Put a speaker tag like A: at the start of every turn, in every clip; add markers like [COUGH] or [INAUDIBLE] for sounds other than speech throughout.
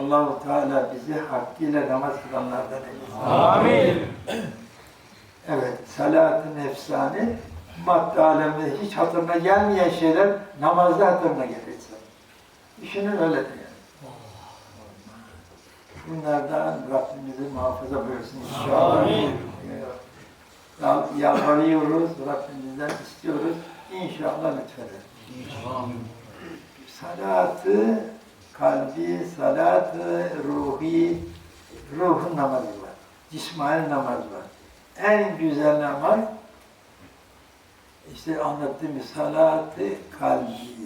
A: Allahu Teala bizi hakkıyla namaz kılanlardan eylesin.
B: Amin. [CLEARS THROAT]
A: Evet, salat-ı nefsani madde alemde hiç hatırına gelmeyen şeyler namazda hatırına gelir. Düşünün öyle yani. Bunlardan Rabbimizi muhafaza buyursun inşallah.
B: Amin.
A: Yal- Yalvarıyoruz, Rabbimizden istiyoruz. İnşallah lütfeder. Salatı kalbi, salatı ruhi, ruhun namazı var. Cismani namaz var. En güzel namaz işte anlattığım salatı kalbi.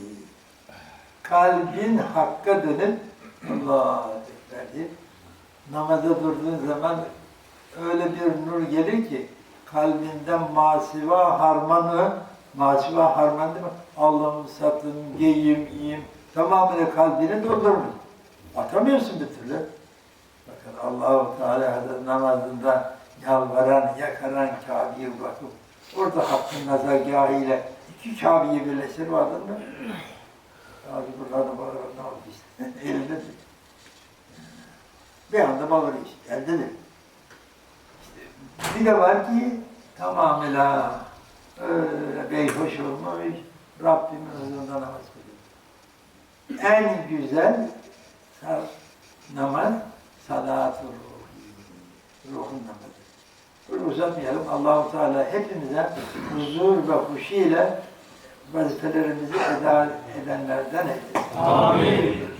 A: Kalbin hakka dönüp Allah Ekber namaza durduğun zaman öyle bir nur gelir ki kalbinden masiva harmanı masiva harman değil mi? Allah'ım satın, giyim, iyiyim tamamıyla kalbini doldurmuş. Atamıyorsun bir türlü. Bakın Allahu Teala namazında yalvaran, yakaran Kabe'ye bakıp orada hakkın nazargahıyla iki Kabe'yi birleştir vardır mı? Abi buralarda bağırır, ne oldu işte? [LAUGHS] Elinde bir anda bağırıyor işte, eldedir. İşte bir de var ki tamamıyla öyle beyhoş olmuş, Rabbimin huzurunda namaz kılıyor. En güzel namaz salat-ı ruhi, ruhun namazı. Böyle uzatmayalım. Allahu Teala hepimize huzur ve huşu ile vazifelerimizi eda edenlerden eylesin.
B: Amin.